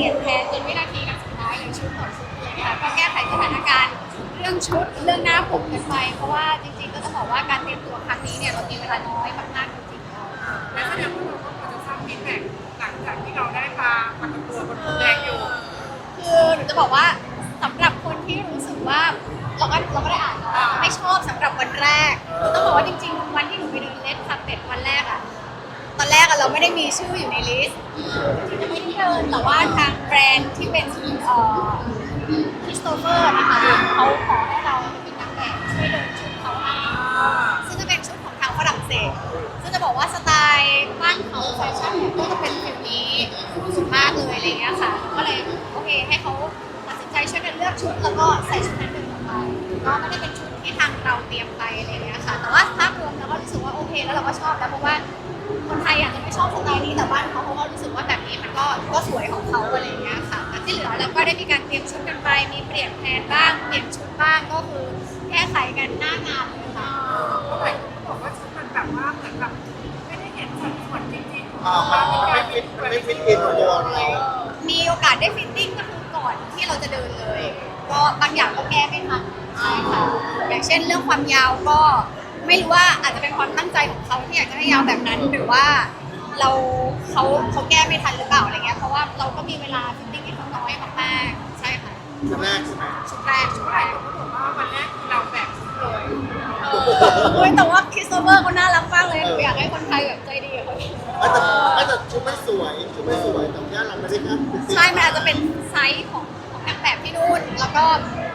ลี่ยนแผนจนวินาทีการสุดท้ายเลยชุดต่อชุดเลยค่ะก็แก้ไขสถานการณ์เรื่องชุดเรื่องหน้าผมกันไปเพราะว่าจริงๆก็ต้องบอกว่าการเตรียมตัวครั้งนี้เนี่ยเรามีเวลาน้อยมากๆจริงๆและแสดงว่าเราก็ควรจะสร้างฟีดแบ็กหลังจากที่เราได้มาปฏิตัวบนพรมแดงอยู่ คือหนูจะบอกว่าสำหรับคนที่รู้สึกว่าเราก็เราก็ได้อ่านแล้วไม่ชอบสำหรับวันแรกต้องบอกว่าจริงๆวันที่หนูไปเดินเลสคาเฟ่วันแรกอะ ตอนแรกอะเราไม่ได้มีชื่ออยู่ในลิสต์จริงๆจะไม่ได้เดินแต่ว่าทางแบรนด์ที่เป็นเอ่อคริสโตเฟอร์นะคะเขาขอให้เราเป็นนางแบบช่วยเดินชุดเขาให้ซึ่งจะเป็นชุดของทางฝรั่งเศส ซึ่งจะบอกว่าสไตล์บ้านเขาแฟชั่นเนี่ยก็จะเป็นฟิลนี้สุดมากเลยอะไรเงี้ยค่ะก็เลยโอเคให้เขาตัดสินใจช่วยกันเลือกชุดแล้วก็ใส่ชุดนั้นเดินออกไปก็ไม่ได้เป็นชุดที่ทางเราเตรียมไปอะไรเงี้ยค่ะ แต่ว่าภาพรวมเราก็รู้สึกว่าโอเค แล้วเราก็ชอบแล้วเพราะว่า คนไทยอาจจะไม่ชอบสไตล์นี้แต่บ้านเขาเขาก็รู้สึกว่าแบบนี้มันก็ก็สวยของเขาอะไรเงี้ยค่ะแต่ที่เหลือเราก็ได้มีการเตรียมชุดกันไป มีเปลี่ยนแผนบ้าง เปลี่ยนชุดบ้างก็คือแก้ไขกันหน้างานเลยค่ะเพราะหลายคนก็บอกว่าชุดมันแบบว่าเหมือนแบบไม่ได้เห็นสัดส่วนจริงๆอ่ามันไม่ฟิตมันไม่ฟิตอินกับตัวเรามีโอกาสได้ฟิตติ้งก็คือก่อนที่เราจะเดินเลย ก็บางอย่างก็แก้ไม่ทันใช่ค่ะอย่างเช่นเรื่องความยาวก็ ไม่รู้ว่าอาจจะเป็นความตั้งใจของเขาที่อยากจะให้ยาวแบบนั้น หรือว่าเราเขาเขาแก้ไม่ทันหรือเปล่าอะไรเงี้ยเพราะว่าเราก็มีเวลาฟิตติ้งที่เขาน้อยมากๆใช่ค่ะชุดแรกใช่ไหมชุดแรกชุดหแรลายกคนก็บอกว่าวันแรกคือเราแบบชุดเลยเออโอ้ยแต่ว่าคริสโตเฟอร์เขาน่ารักมากเลยหนูอยากให้คนไทยแบบใจดีกับเขาอาจจะอาจจะชุดไม่สวยชุดไม่สวยแต่ว่าเราไม่ได้ครับใช่มันอาจจะเป็นไซส์ของของนางแบบที่นู่นแล้วก็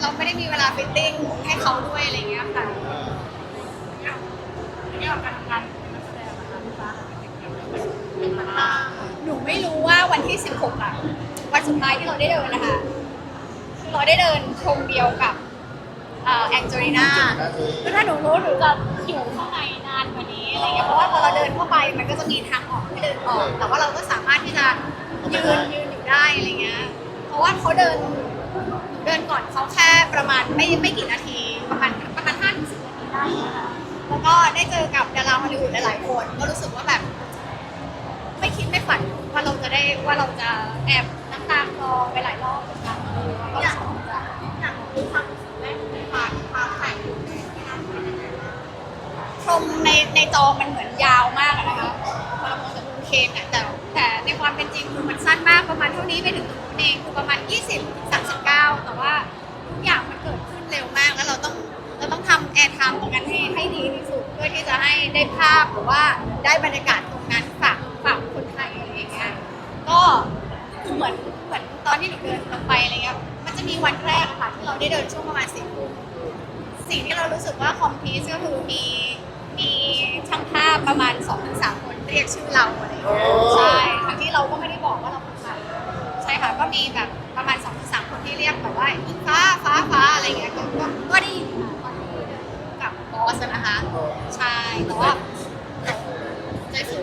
เราไม่ได้มีเวลาฟิตติ้งให้เขาด้วยอะไรเงี้ยค่ะ เนี่ยเนี่ยการทำงานเป็นนักแสดงนะคะพี่ฟ้าเป็นมันตา หนูไม่รู้ว่าวันที่ 16อะวันสุดท้ายที่เราได้เดินนะคะคือเราได้เดินพรมเดียวกับแองเจลิน่าคือถ้าหนูรู้หนูจะอยู่ข้างในนานกว่านี้อะไรเงี้ยเพราะว่าพอเราเดินเข้าไปมันก็จะมีทางออกให้เดินออก แต่ว่าเราก็สามารถที่จะยืนยืนอยู่ได้อะไรเงี้ยเพราะว่าเขาเดินเดินก่อนเขาแค่ประมาณไม่ไม่กี่นาทีประมาณประมาณห้าถึงสิบนาทีได้แล้วก็ได้เจอกับดาราฮอลลีวูดหลายๆคน ก็รู้สึกว่าแบบ ไม่คิด ฝันว่าเราจะได้ว่าเราจะแอบน้ำตาคลอไปหลายรอบเหมือนกันก็สึกดีใจ อยากรู้ความรู้สึกแรกของฟ้าที่ฟ้าถ่ายรูปในที่นั่นเป็นยังไงบ้างพรมในในจอมันเหมือนยาวมากอะนะคะพอเรามองจากมุมเคนอะแต่แต่ในความเป็นจริงคือมันสั้นมากประมาณเท่านี้ไปถึงตรงนู้นเองคือประมาณ 20 39 แต่ว่าทุกอย่างมันเกิดขึ้นเร็วมาก แล้วเราต้องเราต้องทำแอร์ไทม์ตรงนั้นให้ให้ดีที่สุดเพื่อที่จะให้ได้ภาพหรือว่าได้บรรยากาศตรงนั้นฝาก ยก็เหมือนเหมือนตอนที่หนูเดินลงไปอะไรเงี้ย มันจะมีวันแรกอะค่ะที่เราได้เดินช่วงประมาณสี่ทุ่มสิ่งที่เรารู้สึกว่าคอมพลีสก็คือมีมีช่างภาพประมาณสองถึงสามคนเรียกชื่อเราอะไรเงี้ยใช่ทั้งที่เราก็ไม่ได้บอกว่าเราเป็นใครใช่ค่ะก็มีแบบประมาณสองถึงสามคนที่เรียกแบบว่าอิงฟ้าฟ้าฟ้าอะไรเงี้ยก็ก็ก็ได้ยินค่ะตอนที่เดินกับบอสอะนะคะใช่แต่ว่า ใจฟู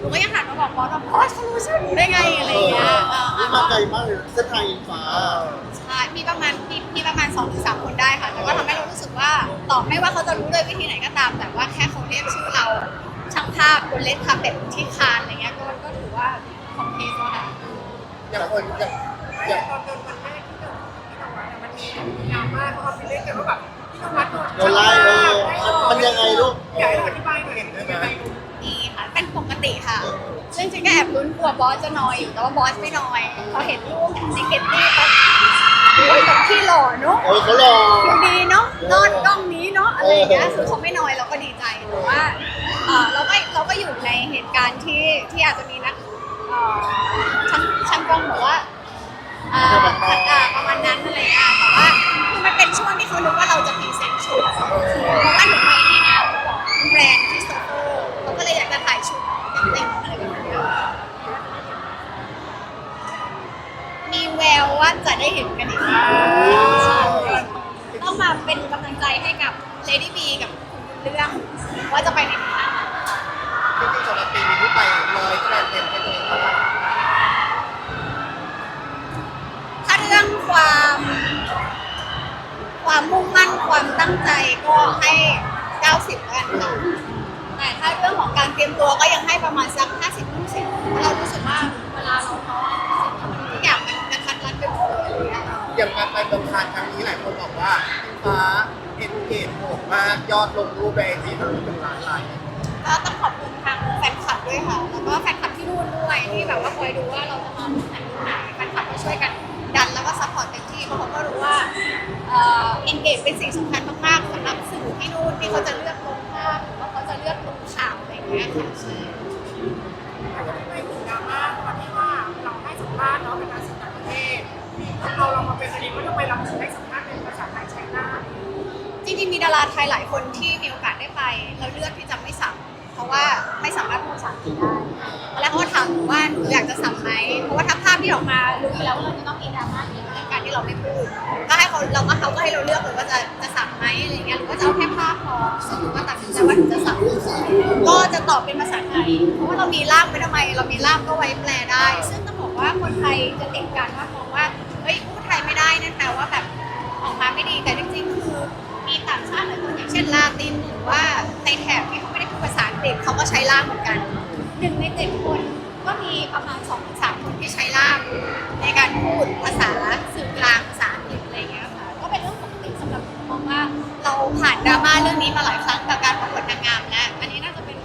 หนูก็ยังหันมาบอกบอสว่าบอสรู้ชื่อหนูได้ไงอะไรอย่างเงี้ยเออนี่มาไกลมากเลยเส้นทางอิงฟ้า ใช่มีประมาณมีมีประมาณสองถึงสามคนได้ค่ะแต่ก็ทำให้เรารู้สึกว่าต่อไม่ว่าเขาจะรู้ด้วยวิธีไหนก็ตาม แต่ว่าแค่เขาเรียกชื่อเราช่างภาพบนเลนคาเป็ดที่คานอะไรเงี้ยก็ก็ถือว่าคอมพลีทแล้วค่ะ อย่างคนอย่างอย่างตอนเดินวันแรกที่เดินที่นวัดมันมีดราม่าเขาเอาไปเล่นกันว่าแบบที่นวัดโดนโดนไล่เออมันยังไงลูก อยากให้เราอธิบายหน่อยได้ไหมดีค่ะเป็นปก ติค่ะซึ่งจริงก็แอบลุ้นกลัวบอสจะนอยอยู่แต่ว่าบอสไม่นอยพอเห็นรูปในเก็ตตี้เขาโอ้ยแบบที่หล่อเนอะเออเขารอ ดูดีเนาะรอดกล้องนี้เนาะอะไรอย่างเงี้ยคือเขาไม่น้อยเราก็ดีใจแต่ว่าเออเราก็เราก็อยู่ในเหตุการณ์ที่ที่อาจจะมีนักเอ่อช่างช่างกล้องบอกว่าับเลดี้บีกับเรื่องว่าจะไปในทิางไหนจริงๆสำหรับปีนี้ไปเลยคะแนนเต็มให้ตัวเลยถ้าเรื่องความ ความมุ่งมั่นความตั้งใจก็ให้ 90แล้วกันค่ะแต่ถ้าเรื่องของการเตรียมตัวก็ยังให้ประมาณสักห้าสิบหกสิบเรารู้สึกว่าเวลาเราท้อทุกอย่างมันกระทันรัดไปหมดลยอะไรอย่างเงี้อย่างการไปเมือานครั้งนี้หลายคนบอกว่าฟ้า มากยอดลงรูปในไอจีทะลุเป็นล้านไลค์ก็ต้องขอบคุณทางแฟนคลับด้วยค่ะ แล้วก็แฟนคลับที่นู่นด้วยที่แบบว่าคอยดูว่าเราจะมาที่ไหนที่ไหนแฟนคลับก็ช่วยกันดันแล้วก็ซัพพอร์ตเต็มที่เพราะเขาก็รู้ว่าเอ่อ engage เป็นสิ่งสำคัญมากๆสำหรับสื่อที่นู่นที่เขาจะเลือกลงภาพหรือว่าเขาจะเลือกลงข่าวอะไรอย่างเงี้ยค่ะใช่ไปถึงดราม่าตอนที่ว่าเราให้สัมภาษณ์เนาะเป็นการสื่อต่างประเทศเราเรามาเป็นประเด็นว่าทำไมเราถึงได้สัมภาษณ์เป็นภาษาไทยใช้หน้า จริงมีดาราไทยหลายคนที่มีโอกาสได้ไปเราเลือกที่จะไม่สัมเพราะว่าไม่สามารถพูดภาษาอังกฤษได้แล้วเขาถามหนูว่าหนูอยากจะสัมไหมเพราะว่าถ้าภาพที่ออกมารู้อยู่แล้วว่าเราจะต้องมีดราม่าอีกเรื่องการที่เราไม่พูดก็ให้เขาเราก็เขาก็ให้เราเลือกเลยว่าจะจะสัมไหมอะไรเงี้ยหรือว่าจะเอาแค่ภาพพอซึ่งหนูก็ตัดสินใจว่าหนูจะสัมก็จะตอบเป็นภาษาไทยเพราะว่าเรามีล่ามไว้ทำไม เรามีล่ามก็ไว้แปลได้ ซึ่งต้องบอกว่าคนไทยจะติดกันว่ามองว่าเฮ้ยพูดไทยไม่ได้นั่นแปลว่าแบบออกมาไม่ดีแต่จริงๆคือ มีต่างชาติหลายคนอย่างเช่นลาตินหรือว่าในแถบที่เขาไม่ได้พูดภาษาอังกฤษเขาก็ใช้ล่ามเหมือนกันหนึ่งในเจ็ดคนก็มีประมาณสองถึงสามคนที่ใช้ล่ามในการพูดภาษาสื่อกลางภาษาอังกฤษอะไรอย่างเงี้ยค่ะก็เป็นเรื่องปกติสำหรับหนูมองว่าเราผ่านดราม่าเรื่องนี้มาหลายครั้งกับการประกวดนางงามและอันนี้น่าจะเป็น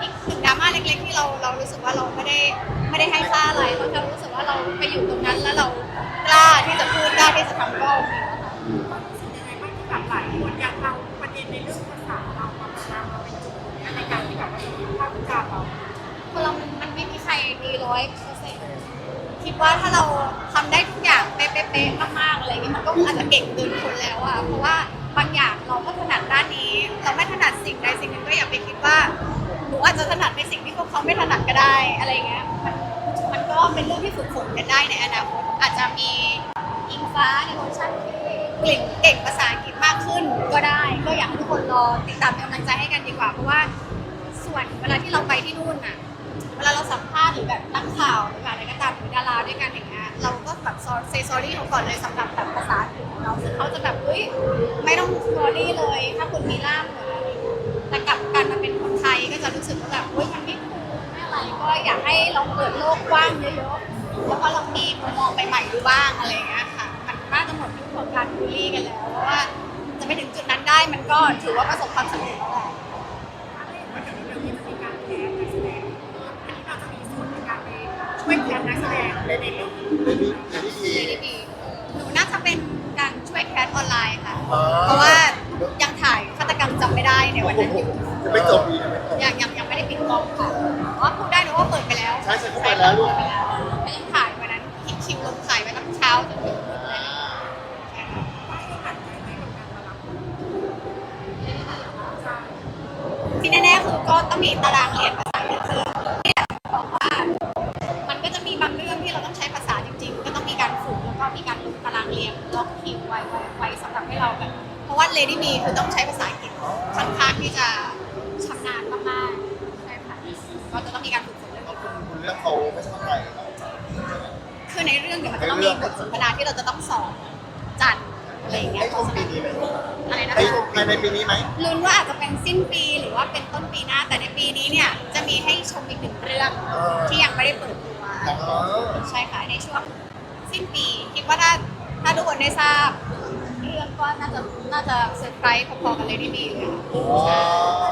อีกหนึ่งดราม่าเล็ก ๆ ที่เราเรารู้สึกว่าเราไม่ได้ไม่ได้ให้ค่าอะไรเราแค่รู้สึกว่าเราไปอยู่ตรงนั้นแล้วเรากล้าที่จะพูดกล้าที่จะทำก็โอเค เราคนเรามันไม่มีใครดีร้อยเปอร์เซ็นต์คิดว่าถ้าเราทำได้ทุกอย่างเป๊ะๆมากๆอะไรอย่างเงี้ยมันก็อาจจะเก่งเกินคนแล้วอะเพราะว่าบางอย่างเราก็ถนัดด้านนี้ เราไม่ถนัดสิ่งใดสิ่งหนึ่งก็อย่าไปคิดว่าหนูอาจจะถนัดในสิ่งที่พวกเขาไม่ถนัดก็ได้อะไรเงี้ยมันมันก็เป็นเรื่องที่ฝึกฝนกันได้ในอนาคตอาจจะมีอิงฟ้าในเวอร์ชันที่เก่งเก่งภาษาอังกฤษมากขึ้นก็ได้ ก็อยากให้ทุกคนรอติดตามเป็นกำลังใจให้กันดีกว่าเพราะว่า ส่วนเวลาที่เราไปที่นู่นน่ะ เวลาเราสัมภาษณ์หรือแบบนักข่าวหรืออะไรก็ตามหรือดาราด้วยกันอย่างเงี้ยเราก็แบบเซซอรี่เขาก่อนเลยสำหรับแบบภาษาอังกฤษของเราซึ่งเขาจะแบบเฮ้ยไม่ต้องซอรี่เลย ถ้าคุณมีล่ามหรืออะไรแต่กลับกันมาเป็นคนไทยก็จะรู้สึกว่าแบบเฮ้ยมันไม่คูลไม่อะไรก็อยากให้เราเปิดโลกกว้างเยอะๆแล้วก็เรามีมุมมองใหม่ๆดูบ้างอะไรเงี้ยค่ะมันน่าจะหมดยุคของการบูลลี่กันแล้วเพราะว่าจะไปถึงจุดนั้นได้มันก็ถือว่าประสบความสำเร็จแล้วแหละ นักแสดงในในเรื่องเลดี้เลดี้พีไม่ได้มีหนูน่าจะเป็นการช่วยแคสออนไลน์ค่ะ อ๋อ เพราะว่ายังถ่ายฆาตกรรมจำไม่ได้ในวันนั้นอยู่จะไม่จบดีนะไม่จบ ยังยังยังไม่ได้ปิดกล้องค่ะว่าพูดได้นะว่าเปิดไปแล้วใช่ใช่เขาเปิดแล้วลูก เปิดไปแล้วแต่ยังถ่ายวันนั้นคิดคิวลงถ่ายไว้ตั้งเช้าจนถึงมืดเลยใช่ค่ะว่าให้หันใจไหมกับการมารับใช่ที่แน่ๆคือก็ต้องมีตารางเรียนภา เพราะว่า Lady Me คือต้องใช้ภาษาอังกฤษค่อนข้างที่จะชำนาญมากๆใช่ค่ะก็จะต้องมีการฝึกฝนเรื่องแล้วนี้คุณคุณเลือกเขาไม่ใช่คนไทยเหรอคือในเรื่องเดี๋ยวมันจะต้องมีบทสนทนาที่เราจะต้องสอนจันทร์อะไรอย่างเงี้ให้ยชมปีนี้ไหมอะไรนะให้คะชมภายในปีนี้ไหมลุ้นว่าอาจจะเป็นสิ้นปีหรือว่าเป็นต้นปีหน้า แต่ในปีนี้เนี่ยจะมีให้ชมอีกหนึ่งเรื่องที่ยังไม่ได้เปิดตัวอ๋อใช่ค่ะในช่วงสิ้นปีคิดว่าถ้าถ้าทุกคนได้ทราบเรื่อ งก็น่าจะน่าจะเซอร์ไพรส์พอๆกันเลยที่มีเลยค่ะ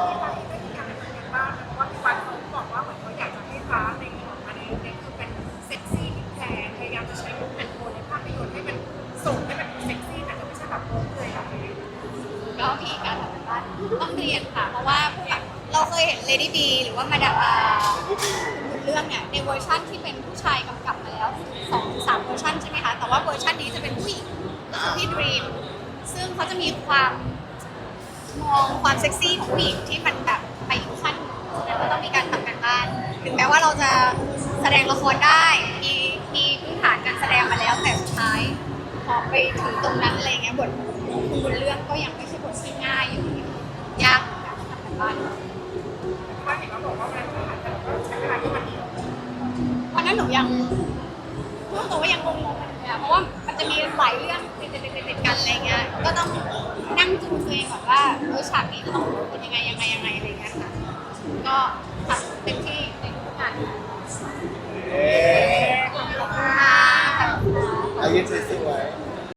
ที่ฟ้าได้มีการดำเนินการบ้างเพราะว่าพี่วันเขาบอกว่าเหมือนเขาอยากจะให้ฟ้าในออกมาในในคือเป็นเซ็กซี่ที่แทนพยายามจะใช้ลุคแอนโทนในภาพยนตร์ให้มันส่งให้มันเซ็กซี่แต่ไม่ใช่แบบโป๊เลยแบบนี้ก็มีการทำกันบ้านต้องเรียนค่ะ เพราะว่าเราเคยเห็น Lady B หรือว่ามาดามอาเรื่องเนี่ยในเวอร์ชั่นที่เป็นผู้ชายกำกับมาแล้วสองสามเวอร์ชันใช่ไหมคะ แต่ว่าเวอร์ชันนี้จะเป็นผู้หญิงก็คือพี่ดรีม ซึ่งเขาจะมีความมองความเซ็กซี่ของผู้หญิงที่มันแบบไปอีกขั้นฉะนั้นก็ต้องมีการทำกันบ้าน ถึงแม้ว่าเราจะแสดงละครได้ มีมีพื้นฐานการแสดงมาแล้วแต่สุดท้ายพอไปถึงตรงนั้นอะไรเงี้ยบทบทเรื่องก็ยังไม่ใช่บทที่ง่ายอยู่ยากเหมือนกันทำกันบ้านพี่วันเห็นเขาบอกว่าเวลาที่หันแต่ก็ใช้เวลาที่มันเดียววันนั้นหนูยัง พูดตรงว่ายังงงๆกันอยู่อะเพราะว่ามันจะมีหลายเรื่องติดๆๆๆกันอะไรเงี้ย ก็ต้องว่าเออฉากนี้จะต้องเป็นยังไงยังไงยังไงอะไรอย่างเงี้ยค่ะ ก็ทำเต็มที่ในทุกงานเอ๊ะขอบคุณค่ะ อายุสวย